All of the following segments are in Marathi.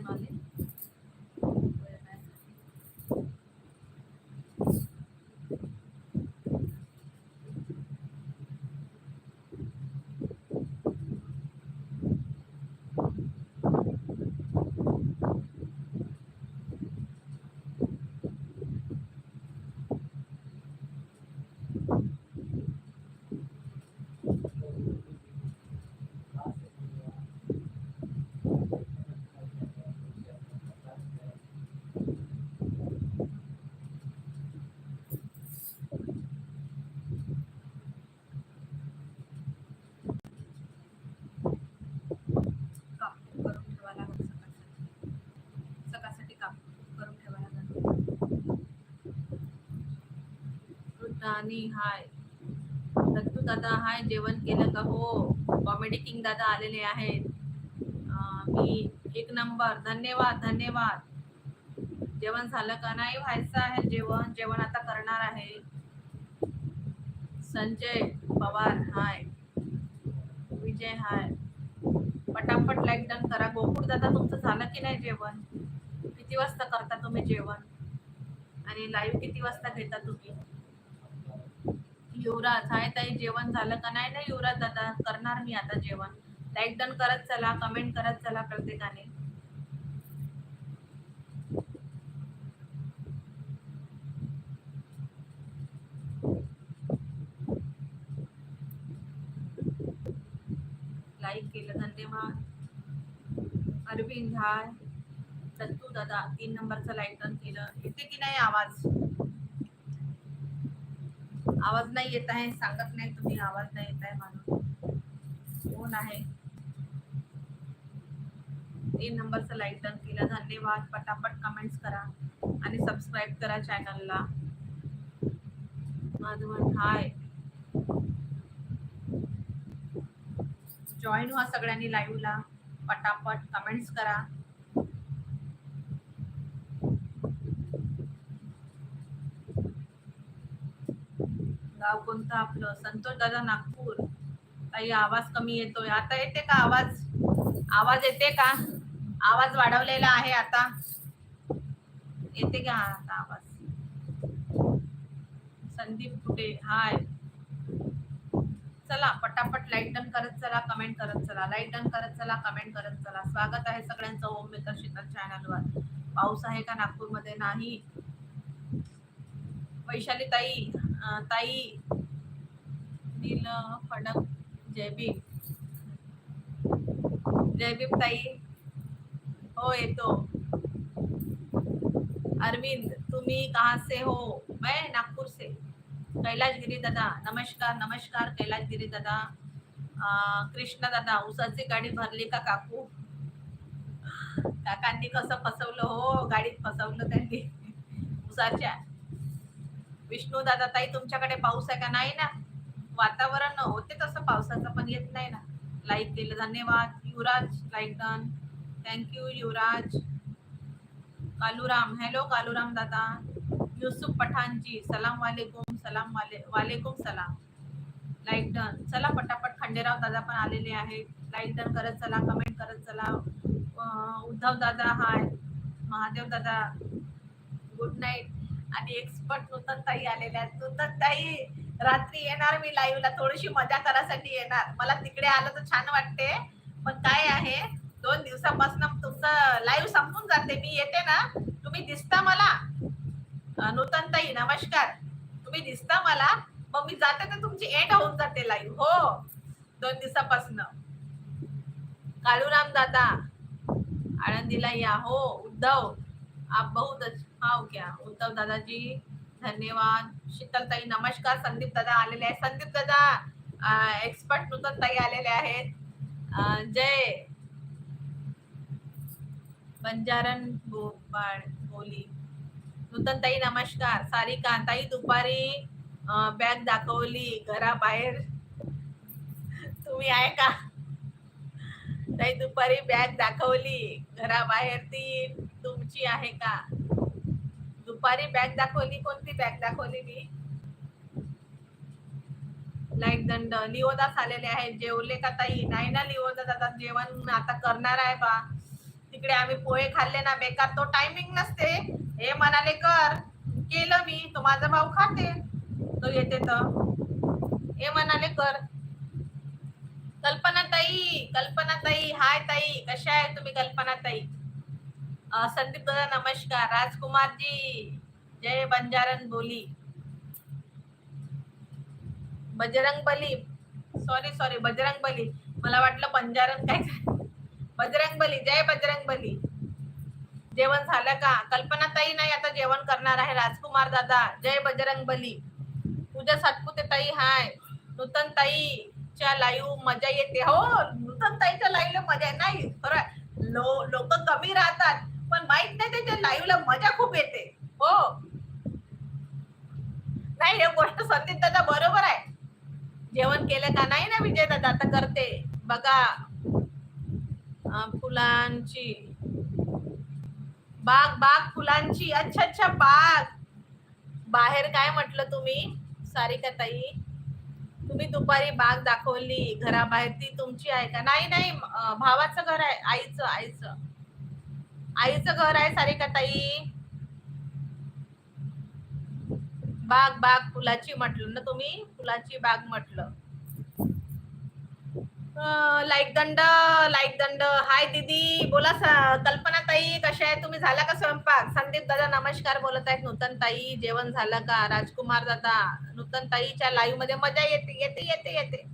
time. वृद्धानी हाय. दत्तू दादा हाय जेवण केलं का? हो कॉमेडी किंग दादा आलेले आहेत. मी एक नंबर. धन्यवाद धन्यवाद. जेवण झालं का? नाही व्हायचं आहे जेवण. जेवण आता करणार आहे. संजय पवार हाय. विजय हाय. पटापट लाईक डन करा. गोकुळ दादा तुमचं झालं की नाही जेवण? किती वाजता करता तुम्ही जेवण? आणि लाईव्ह किती वाजता घेता तुम्ही? युवराज हाय ताई जेवण झालं का? नाही ना युवराज दादा करणार मी आता जेवण. लाईक डन करत चला कमेंट करत चला प्रत्येकाने. लाईक केलं धन्यवाद. अरविंद हाय. दत्तू दादा तीन नंबरचं लाईक डन केलं. येते की नाही आवाज? आवाज नाही येत आहे सांगत नाही तुम्ही आवाज नाही येत आहे म्हणून कोण आहे? तीन नंबरचं लाईक डन केलं. धन्यवाद. पटापट कमेंट्स करा आणि सबस्क्राईब करा चॅनलला माधवन हाय. जॉईन व्हा सगळ्यांनी लाईव्हला पटापट कमेंट्स करा. गाव कोणतं आपलं? संतोष दादा नागपूर. काही आवाज कमी येतोय. आता येते का आवाज? आवाज येते का? आवाज वाढवलेला आहे आता. येते का आता आवाज? संदीप कुठे? हाय. चला पटापट लाइट डन करत चला कमेंट करत चला. लाइट डन करत चला कमेंट करत चला. स्वागत आहे सगळ्यांचं ओम मित्र शीतल चॅनलवर पाऊस आहे का नागपूरमध्ये? नाही. वैशाली ताई ताई नील फडक. जयभीम जयबीब ताई. हो येतो. अरविंद तुम्ही कहाँ से हो? मैं नागपूर से कैलाश गिरी दादा नमस्कार नमस्कार कैलाश गिरी दादा कृष्णा दादा उसाची गाडी भरली का काकू? काकांनी कसं फसवलं हो? गाडीत फसवलं त्यांनी. उसाच्या. विष्णू दादा ताई तुमच्याकडे पाऊस आहे का? नाही ना. वातावरण होते तसं पावसाचं पण येत नाही ना. लाईक केलं धन्यवाद. Yuvraj like done thank you Yuvraj. Kaluram hello Kaluram दादा. युसुफ पठाणजी सलाम वालेकुम सलाम वाले वालेकुम सलाम. लाईक डन चला पटापट खंडेराव दादा पण आलेले आहेत. लाईक डन करत चला कमेंट करत चला. उद्धव दादा हाय महादेव दादा गुड नाईट आणि एक्सपर्ट नूतन ताई आलेल्या आहेत. नूतन ताई रात्री येणार मी लाईव्हला थोडीशी मजा करायसाठी येणार. मला तिकडे आलं तर छान वाटते. पण काय आहे दोन दिवसापासून तुमचं लाईव्ह संपून जाते. मी येते ना तुम्ही दिसता मला. नूतनताई नूतन ताई नमस्कार. तुम्ही दिसता मला मग मी जाते तर तुमची एंड होऊन जाते लाईव्ह हो दोन दिवसापासून. काळूराम दादा आळंदीला या. हो उद्धव आप बहुत हा क्या उद्धव दादाजी धन्यवाद. शीतल ताई नमस्कार. संदीप दादा आलेले आहेत. संदीप दादा एक्सपर्ट नूतन ताई आलेले आहेत. जय. बंजारन गोपाळ बोली. नूतन ताई नमस्कार. सारिका ताई दुपारी बॅग दाखवली. घराबाहेर. तुम्ही आहे का? ताई दुपारी बॅग दाखवली. घराबाहेर ती तुमची आहे का? दुपारी बॅग दाखवली कोणती बॅग दाखवली मी? लाईक दंड लिओदास आलेले आहेत जेवले का ताई नाही ना लिओदास आता जेवण आता करणार आहे बा. तिकडे आम्ही पोहे खाल्ले ना बेकार तो टायमिंग नसते. हे म्हणाले कर. केलं मी तो माझा भाऊ खाते. तो येते तर. हे म्हणाले कर. कल्पना ताई कल्पना ताई हाय ताई कशा आहे तुम्ही कल्पना ताई? संदीप दादा नमस्कार. राजकुमार जी जय बंजारन बोली. बजरंग बली. Sorry sorry Bajrang Bali. मला वाटलं बंजारन काय बजरंग बली जय बजरंग बली. जेवण झालं का? कल्पना ताई नाही आता जेवण करणार आहे. राजकुमार दादा जय बजरंग बली. पूजा सातपुते ताई हाय. नूतन ताईच्या लाईव्ह मजा येते. हो नूतन ताईच्या लाईव्हला मजा नाही खरं लो लोक कमी राहतात. पण माहीत नाही त्याच्या लाईव्हला मजा खूप येते. हो. नाही हे गोष्ट संदीप दादा बरोबर आहे. जेवण केलं का नाही ना विजय दादा? आता करते. बघा. फुलांची. बाग बाग फुलांची. अच्छा अच्छा बाग. बाहेर काय म्हटलं तुम्ही? सारिका ताई. तुम्ही दुपारी बाग दाखवली. घराबाहेर ती तुमची आहे का? नाही नाही. भावाचं घर आहे. आईचं आईचं. आईचं घर आहे सारिका ताई बाग बाग फुलाची म्हटलं ना तुम्ही? फुलाची बाग म्हटलं. लाईक दंड लाईक दंड. हाय दीदी बोला कल्पना ताई कशा आहे तुम्ही? झाला का स्वयंपाक? संदीप दादा नमस्कार बोलत आहेत. नूतन ताई जेवण झालं का? राजकुमार दादा नूतन ताईच्या लाईव्हमध्ये मजा येते येते येते येते.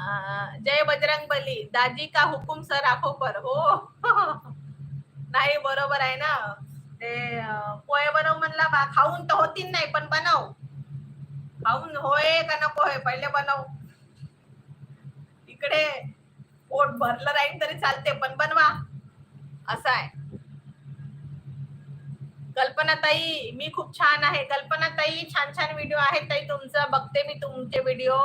जय बजरंग बली दाजी का हुकुम सर आखो पर? हो. नाही बरोबर आहे ना. ते पोहे बनव म्हणला बा. खाऊन तर होतीन नाही पण बनव. खाऊन होय का नको होय? पहिले बनव. इकडे पोट भरलं राहील तरी चालते पण बनवा. असं आहे. कल्पना ताई मी खूप छान आहे. कल्पना ताई छान छान व्हिडिओ आहेत ताई तुमचं. बघते मी तुमचे व्हिडिओ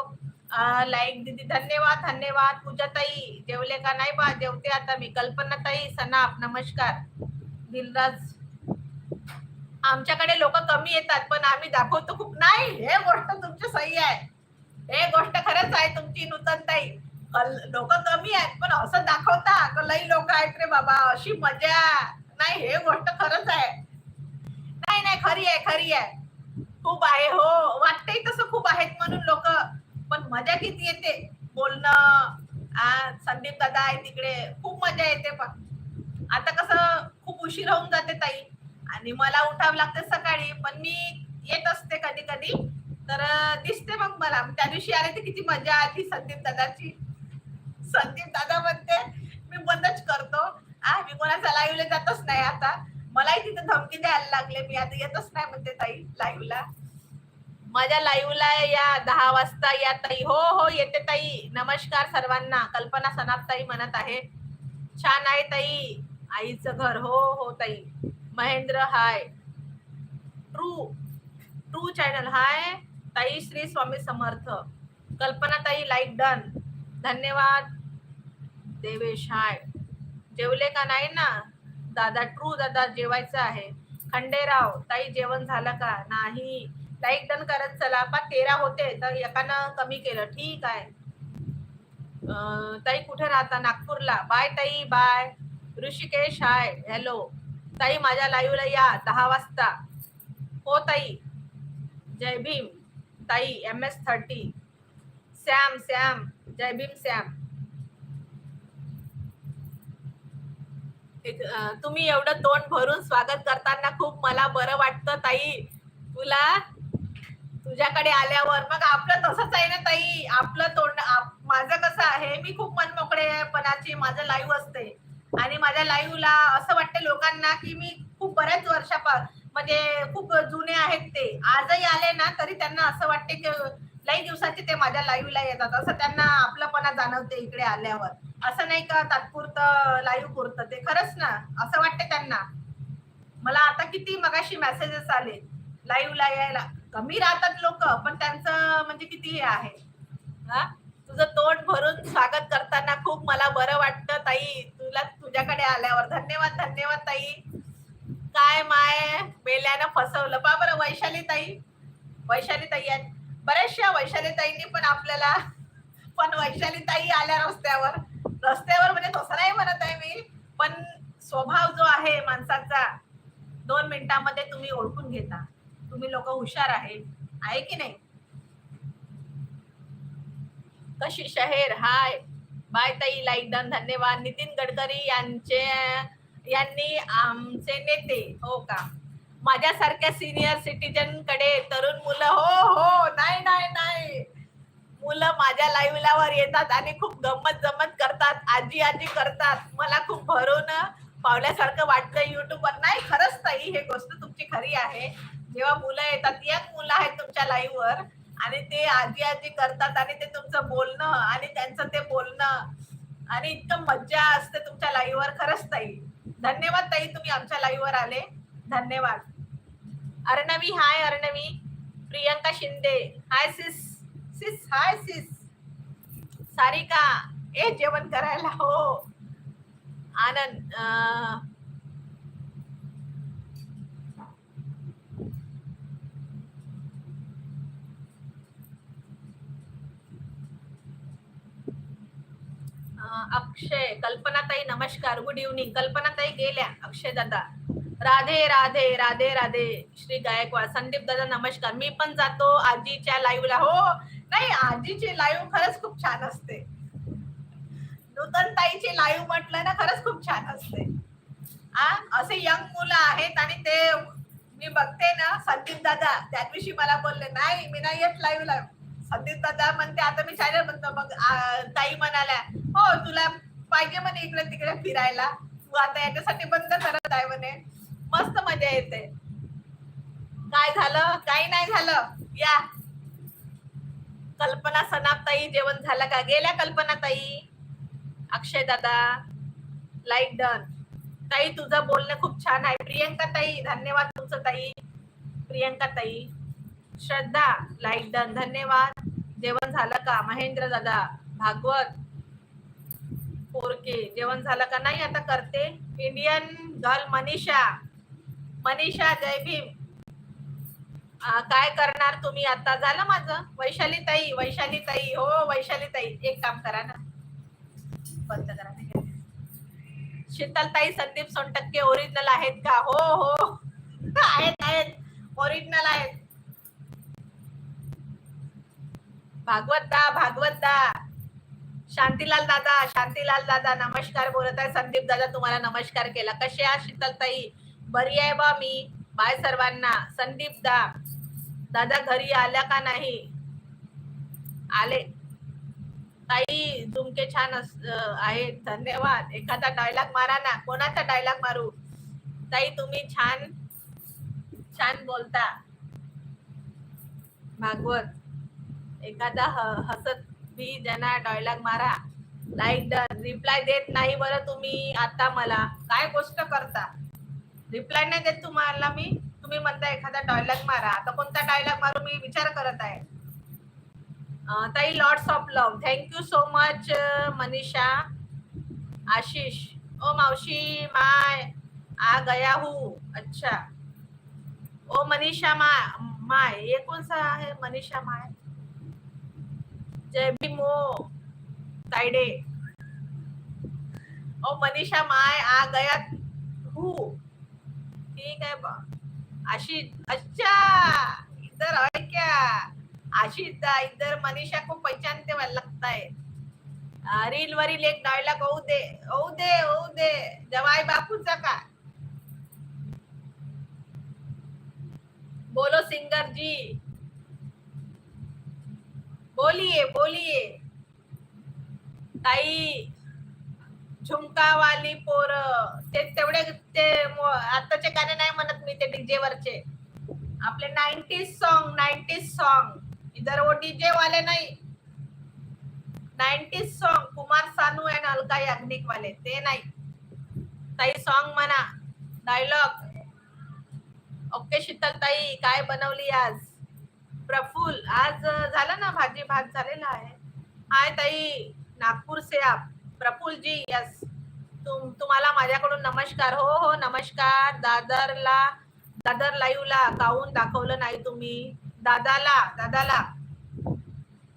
लाईक दीदी धन्यवाद धन्यवाद. पूजा ताई जेवले का नाही बा? जेवते आता मी. कल्पना ताई सनाप नमस्कार. दिलराज आमच्याकडे लोक कमी येतात पण आम्ही दाखवतो खूप. नाही हे गोष्ट तुमची सही आहे. हे गोष्ट खरंच आहे तुमची नूतन ताई लोक कमी आहेत पण असं दाखवता लई लोक आहेत रे बाबा? अशी मजा. नाही हे गोष्ट खरंच आहे. नाही नाही खरी आहे खरी आहे. खूप आहे हो. वाटतंय तसं खूप आहेत म्हणून लोक. मजा किती येते. बोलणं आ, संदीप दादा आहे तिकडे खूप मजा येते पण. आता कसं खूप उशीर होऊन जाते ताई. आणि मला उठावं लागते सकाळी पण मी येत असते कधी कधी तर दिसते मग मला. त्या दिवशी आले तर किती मजा आली संदीप दादाची. संदीप दादा म्हणते मी बंदच करतो. आ मी कोणाचा लाईव्हला जातच नाही आता. मलाही तिथे धमकी द्यायला लागले. मी आता येतच नाही म्हणते ताई लाईव्हला माझ्या लाईव्हला या दहा वाजता या ताई. हो हो येते ताई. नमस्कार सर्वांना. कल्पना सनाप ताई म्हणत आहे. छान आहे ताई. आईचं घर. हो हो ताई. Mahendra hi. True true channel. Hi. ताई श्री स्वामी समर्थ. कल्पना ताई लाईक डन. धन्यवाद. देवेश हाय. जेवले का नाही ना? दादा ट्रू दादा जेवायचं आहे. खंडेराव ताई जेवण झालं का? नाही. लाईक डन करत चला. पा तेरा होते तर एकानं कमी केलं. ठीक आहे. ताई कुठे राहता? नागपूरला. बाय ताई बाय. ऋषिकेश हाय. हॅलो ताई माझ्या लाईव्हला या. दहा वाजता. हो ताई. जय भीम. ताई M S thirty Sam Sam जय भीम सॅम एक, तुम्ही एवढं तोंड भरून स्वागत करताना खूप मला बरं वाटतं ताई. तुला तुझ्याकडे आल्यावर. मग आपलं तसंच आहे ना ताई? आपलं तोंड आप- माझं कसं आहे मी खूप मनमोकळेपणाची माझं लाईव्ह असते. आणि माझ्या लाईव्हला असं वाटतं लोकांना की मी खूप बऱ्याच वर्षापा म्हणजे खूप जुने आहेत ते. आजही आले ना तरी त्यांना असं वाटते की लई दिवसाचे ते माझ्या लाईव्हला येतात. असं त्यांना आपलंपणा जाणवते इकडे आल्यावर. असं नाही का तात्पुरतं लाईव्ह पुरतं ते? खरंच ना? असं वाटते त्यांना. मला आता किती मगाशी मेसेजेस आले. लाईव्हला यायला. कमी राहतात लोक पण त्यांचं म्हणजे किती हे आहे? हा? तुझं तोंड भरून स्वागत करताना खूप मला बरं वाटतं ताई. तुला तुझ्याकडे आल्यावर. धन्यवाद धन्यवाद ताई. काय माय? बेल्यानं फसवलं. पा बरं वैशाली ताई. वैशाली ताई बऱ्याचशा वैशाली ताईंनी पण आपल्याला पण वैशाली ताई आल्या रस्त्यावर. रस्त्यावर म्हणजे तसं नाही म्हणत आहे मी पण स्वभाव जो आहे माणसाचा दोन मिनिटांमध्ये तुम्ही ओळखून घेता. तुम्ही लोक हुशार आहे आहे की नाही? कशी शहर? हाय. बाय ताई लाईक डन धन्यवाद. नितीन गडकरी यांचे यांनी आमचे नेते हो का? माझ्यासारख्या सिनियर सिटीजनकडे तरुण मुलं हो हो नाही नाही नाही. मुलं माझ्या लाईव्हलावर येतात आणि खूप गंमत जमत करतात. आजी आजी करतात. मला खूप भरून पावल्यासारखं वाटतं युट्यूबवर नाही खरंच ताई हे गोष्ट तुमची खरी आहे. जेव्हा मुलं येतात यंग मुलं आहेत तुमच्या लाईव्हवर आणि ते आजी आजी करतात आणि ते तुमचं बोलणं आणि त्यांचं ते बोलणं. आणि इतकं मज्जा असते तुमच्या लाईव्हवर खरंच ताई. धन्यवाद ताई तुम्ही आमच्या लाईव्हवर आले. धन्यवाद. Arnavi hi Arnavi. Priyanka Shinde. Hi sis sis hi sis Sarika ए जेवण करायला हो. आनंद अक्षय कल्पनाताई नमस्कार गुड इव्हनिंग कल्पनाताई गेल्या अक्षय दादा. राधे राधे राधे राधे. श्री गायकवाड संदीप दादा नमस्कार. मी पण जातो आजीच्या लाईव्हला हो नाही आजीची लाईव्ह खरंच खूप छान असते. नूतन ताईची लाईव्ह म्हटलं ना खरंच खूप छान असते. आ असे यंग मुलं आहेत आणि ते मी बघते ना संदीप दादा त्या दिवशी मला बोलले नाही मी नाही येत लाईव्हला संदीप दादा म्हणते आता मी चॅनल म्हणतो मग ताई म्हणाल्या हो तुला पाहिजे म्हणे इकडे तिकडे फिरायला. तू आता याच्यासाठी बंद करत आहे म्हणे. मस्त मजा येते. काय झालं? काही नाही झालं. या. कल्पना सनाप ताई जेवण झालं का? गेल्या कल्पना ताई अक्षय दादा लाईक डन ताई तुझं बोलणं खूप छान आहे. प्रियंका ताई धन्यवाद तुमचं ताई. प्रियंका ताई श्रद्धा लाईक डन धन्यवाद. जेवण झालं का? महेंद्र दादा भागवत. पोरके जेवण झालं का नाही आता करते. Indian girl Manisha. मनीषा जय भीम. काय करणार तुम्ही आता? झालं माझं? वैशाली ताई वैशाली ताई हो वैशाली ताई एक काम करा ना. बंद करा. शीतल ताई संदीप सोनटक्के ओरिजिनल आहेत का? हो हो. आहेत आहेत. ओरिजिनल आहेत. भागवत दा भागवत दा शांतीलाल दादा शांतीलाल दादा नमस्कार बोलत आहे. संदीप दादा तुम्हाला नमस्कार केला. कसे आहात शीतलताई? बरी आहे बा मी. बाय सर्वांना. संदीप दा दादा घरी आल्या का नाही? आले. ताई तुमके छान अस- धन्यवाद. एखादा डायलॉग मारा ना. कोणाचा डायलॉग मारू? ताई तुम्ही छान छान बोलता. भागवत. एखादा हसत प्लीज ज्यांना डायलॉग मारा लाईक रिप्लाय देत नाही बरं तुम्ही आता मला. काय गोष्ट करता? रिप्लाय नाही देत तुम्हाला मी. तुम्ही म्हणता एखादा डायलॉग मारा. आता कोणता डायलॉग मारू मी? विचार करत आहे. ताई lots of love thank you so much Manisha. Ashish. ओ मावशी माय. आ गया हूँ. अच्छा. ओ मनीषा मा माय. ये कौन सा है मनीषा माय. जय भीमो ओ. तायडे. ओ मनीषा माय आ गया हूँ ठीक है बा. आशीष अच्छा. इधर है क्या? आशीष दा इधर मनीषा को पहचानते हुए लगता है. रील वरील एक डायलॉग ओ दे ओ दे ओ दे. जवाई बापूचा का बोलो सिंगर जी बोलिए बोलिए ताई झुमका वाली पोर. ते तेवढे ते आताचे गाणे नाही म्हणत मी ते डीजे वरचे आपले नाईन्टीज सॉन्ग नाईन्टीज सॉन्ग इधर वो डीजे वाले नाही. Nineties song Kumar Sanu and Alka Yagnik वाले ते नाही. ताई सॉन्ग म्हणा. डायलॉग ओके शीतल ताई काय बनवली आज? प्रफुल आज झालं ना भाजी? भात झालेला आहे. हाय ताई नागपूर से आप. प्रफुल जी यस तुम तुम्हाला माझ्याकडून नमस्कार. हो हो नमस्कार. दादरला दादर लाईव्ह ला दाखवलं नाही तुम्ही? दादाला दादाला.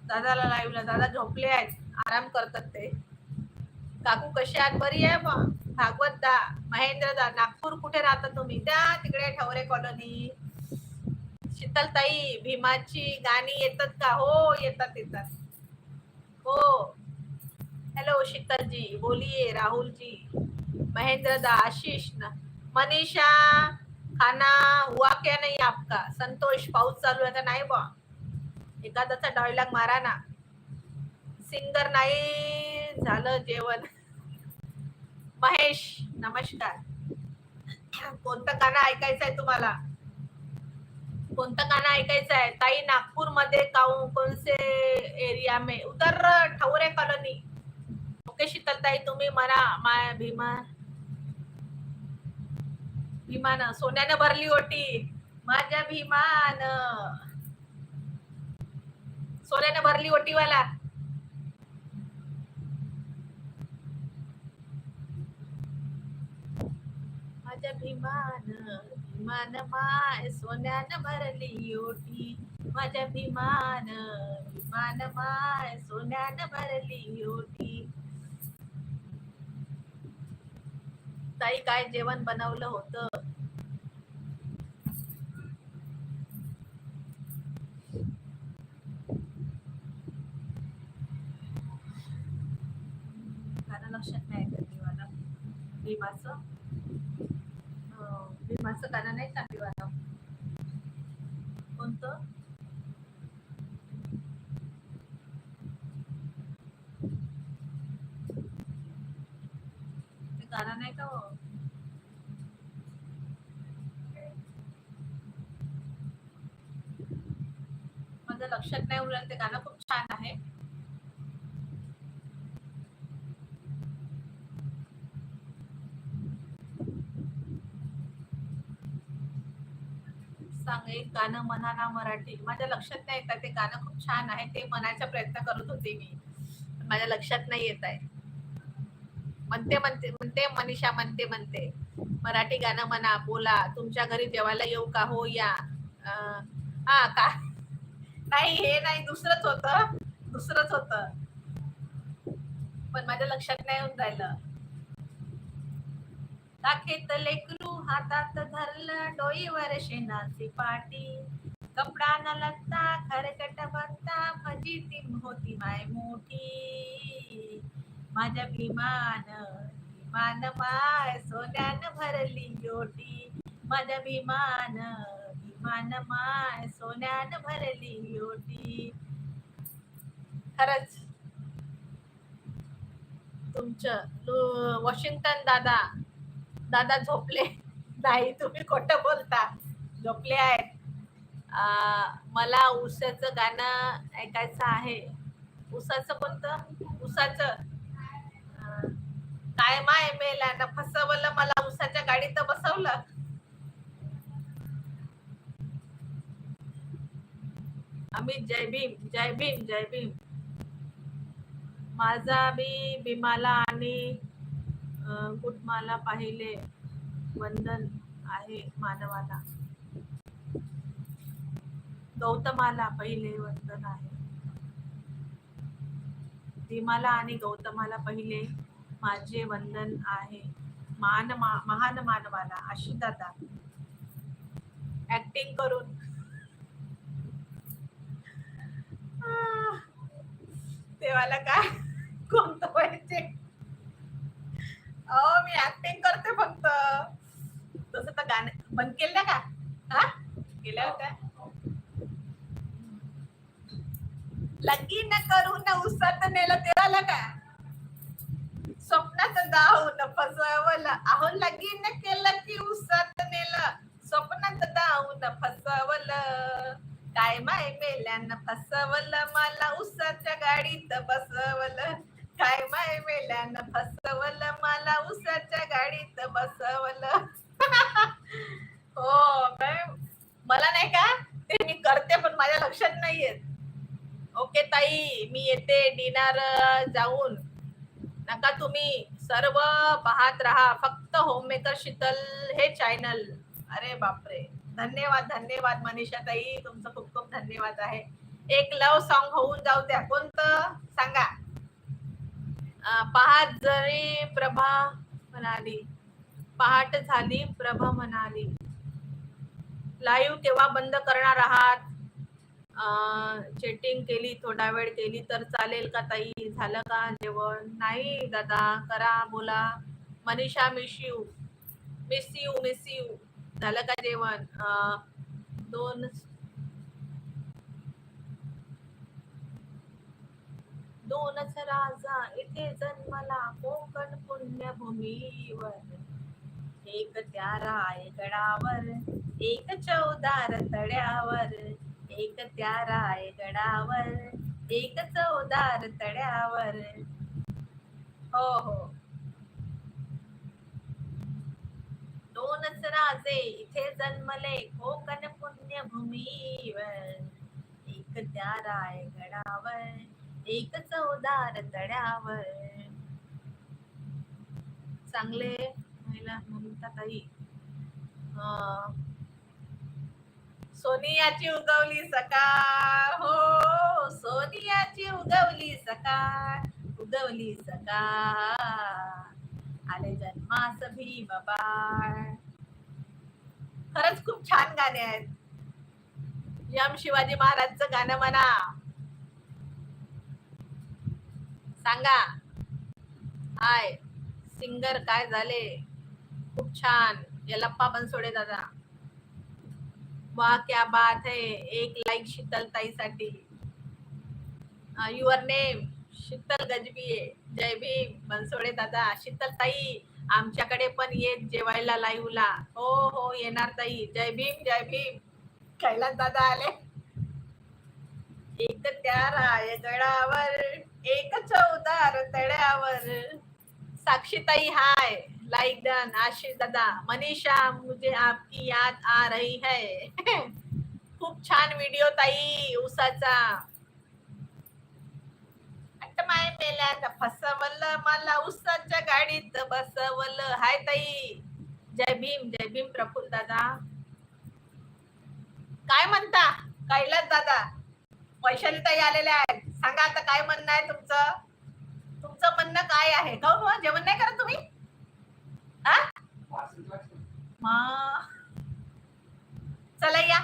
दादाला लाईव्ह ला दादा झोपले आहेत. आराम करतात ते. काकू कशी आहात? बरी आहे भागवत दा महेंद्र दा नागपूर कुठे राहता तुम्ही? त्या तिकडे ठवरे कॉलनी. शीतलताई भीमाची गाणी येतात का? हो येतात येतात. हो. हॅलो शीतलजी. बोलिये राहुलजी. राहुल जी आशीष. न मनीषा खाना हुआ क्या नाही आपका? संतोष पाऊस चालू आहे का नाही बा एखादाचा डायलॉग मारा ना. सिंगर नाही झालं जेवण. महेश नमस्कार. कोणतं गाणं ऐकायचं आहे तुम्हाला? कोणतं गाणं ऐकायचं आहे? ताई नागपूरमध्ये काऊ कोणसे एरिया मे? उधर ठवरे कॉलनी. ओके शीतलताई तुम्ही म्हणा माय भीमा. भीमान सोन्यानं भरली ओटी. माझ्या भीमान. सोन्यानं भरली ओटीवाला. माझ्या भीमान. भीमान माय सोन्यानं भरली ओटी. माझ्या विमान भीमान माय सोन्यानं भरली ओटी. ताई काय जेवण बनवलं होतं? लक्षात नाही येत मला माझं गाणं नाही का कोणतं? ते गाणं नाही का हो? माझं लक्षात नाही उरलं ते गाणं खूप छान आहे सांग एक गाणं म्हणा ना मराठी माझ्या लक्षात नाही येत ते गाणं खूप छान आहे ते म्हणायचा प्रयत्न करत होते मी. माझ्या लक्षात नाही येत आहे. म्हणते म्हणते म्हणते मनीषा म्हणते म्हणते मराठी गाणं म्हणा बोला तुमच्या घरी जेवायला येऊ का? हो या. अं, हा का? नाही हे नाही दुसरंच होतं. दुसरंच होतं. पण माझ्या लक्षात नाही येऊन राहिलं. दाखेत लेकरू हातात धरलं डोईवर शेणाची पाटी. कपडा न लगता खरकट बघता फजी ती होती माय मोठी. माझ्या भीमान भीमान माय सोन्यानं भरली योटी. माझ्या भीमान भीमान माय सोन्यानं भरली योटी. खरंच तुमचं वॉशिंग्टन दादा दादा झोपले. नाही तुम्ही खोटं बोलता. झोपले आहेत. मला उसाचं गाणं ऐकायचं आहे. उसाचं कोणतं? उसाचं. काय माय मेला ना फसवलं मला उसाच्या गाडीत बसवलं. अमित जय भीम जय भीम जय भीम. माझा बी भीमाला आणि कुटमाला पाहिले. वंदन आहे मानवाला. गौतमाला पहिले वंदन आहे. भीमाला आणि गौतमाला पहिले माझे वंदन आहे. मान मा- महान मानवाला अशी दादा. ऍक्टिंग करून. देवाला काय? कोणतं पाहिजे मी ऍक्टिंग करते फक्त. तसं तर गाणे बंद केलं का? हा? केल्या होत्या लगीन करून उसात नेलं ते का? स्वप्नात दाहून फसवलं. अहो लगीन केलं की उसात नेलं. स्वप्नात दाहून फसवलं. काय माय मेल्यानं फसवलं. मला उसाच्या गाडीत बसवलं. काय माय मेल्यानं फसवलं मला उसाच्या गाडीत बसवलं. हो मला नाही का? ते मी करते पण माझ्या लक्षात नाही येत ओके ताई मी येते डिनर जाऊन. नका तुम्ही सर्व पाहत राहा. फक्त होममेकर शीतल हे चॅनल अरे बापरे. धन्यवाद धन्यवाद मनीषा ताई. तुमचं खूप खूप धन्यवाद आहे. एक लव सॉन्ग होऊन जाऊ द्या. कोणतं? सांगा. पहाट जरी प्रभा म्हणाली पहाट झाली प्रभा म्हणाली लाईव्ह केव्हा बंद करणार आहात? चेटिंग केली थोडा वेळ केली तर चालेल का ताई? झालं का जेवण? नाही दादा करा बोला. Manisha miss you miss you miss you झालं का जेवण? दोन दोनच राजा इथे जन्मला कोकण पुण्यभूमीवर. एक त्या रायगडावर एक चौदार तड्यावर एक त्या रायगडावर एक चौदार तड्यावर हो हो. दोनच राजे इथे जन्मले कोकण पुण्यभूमीवर. एक त्या रायगडावर एक चौदार तड्यावर चांगले महिला ताई. सोनियाची उगवली सकाळ. हो सोनियाची उगवली सकाळ. उगवली सकाळ. आले जन्मास भीम बाळ खरंच खूप छान गाणे आहेत. यम शिवाजी महाराजचं गाणं म्हणा. सांगा. हाय सिंगर काय झाले? खूप छान. यलप्पा बनसोडे दादा. वा क्या बात है. एक लाईक शीतल ताईसाठी. Uh, your name Sheetal Gajbiye. जय भीम बनसोडे दादा. शीतल ताई आमच्याकडे पण येत जेवायला लाईव्हला हो हो येणार ताई. जय भीम जय भीम. कैलास दादा आले. एक त्या रायगडावर एक चौदार तळ्यावर साक्षीताई हाय. लाइक डन आशीष दादा मनीषा मुझे आपकी याद आ रही है. खूप छान व्हिडिओ ताई उसाचा. आता माय मेल्यानं फसवलं मला उसाच्या गाडीत बसवलं. हाय ताई. जय भीम जय भीम प्रफुल्ल दादा. काय म्हणता? कैलास दादा. वैशाली ताई आलेल्या आहेत. सांगा आता काय म्हणणं आहे तुमचं? तुमचं म्हणणं काय आहे? काहून जेवण नाही करत तुम्ही? चला या.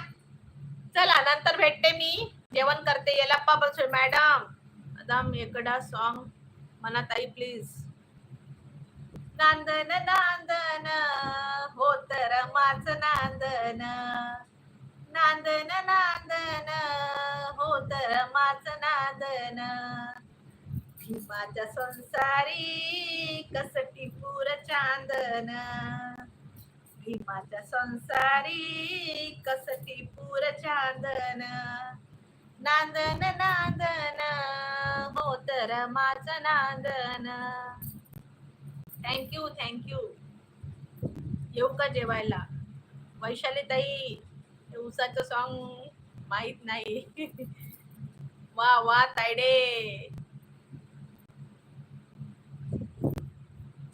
चला नंतर भेटते मी. जेवण करते. येलाप्पा बसू मॅडम. मॅडम एकदा सॉन्ग म्हणा ताई प्लीज नांदन नांदन हो तर माझ नांदन. नांदन नांदन हो माच नांदन. भीमाच्या संसारी कसटी पूर चांदन. भीमाच्या संसारी कसटी पूर चांदन. नांदन नांदन हो तर नांदन. थँक्यू थँक्यू येऊ का जेवायला? वैशाली ताई उसाचं सॉन्ग माहीत नाही. वा वा तायडे.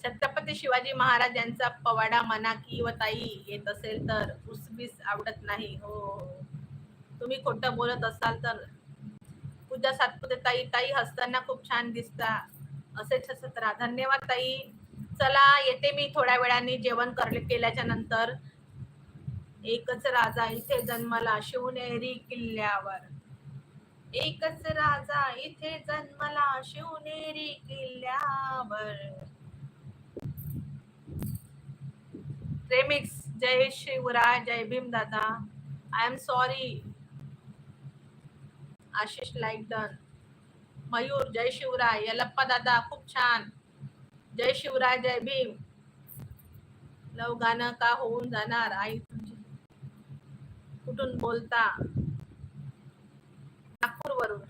छत्रपती शिवाजी महाराज यांचा पवाडा म्हणा की व ताई येत असेल तर उसबीस आवडत नाही. हो. तुम्ही खोटं बोलत असाल तर पूजा सातपुते ताई ताई हसताना खूप छान दिसता. असेच हसत राहा. धन्यवाद ताई. चला येते मी थोड्या वेळाने जेवण कर केल्याच्यानंतर. एकच राजा इथे जन्मला शिवनेरी किल्ल्यावर. एकच राजा इथे जन्मला शिवनेरी किल्ल्यावर. रेमिक्स जय शिवराय जय भीम दादा I am sorry Ashish like done Mayur जय शिवराय. यलप्पा दादा खूप छान. जय शिवराय जय भीम. लव गाणं का होऊन जाणार? आई तुझी कुठून बोलता? नागपूर वरून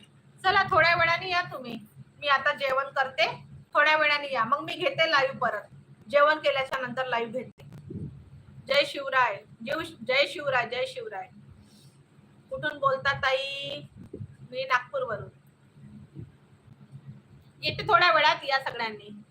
चला थोड्या वेळाने या तुम्ही. मी आता जेवण करते. थोड्या वेळाने या. मग मी घेते लाईव्ह परत. जेवण केल्याच्यानंतर लाईव्ह घेते. जय शिवराय. जीव जय शिवराय जय शिवराय. कुठून बोलता ताई? मी नागपूर वरून येते थोड्या वेळात या सगळ्यांनी.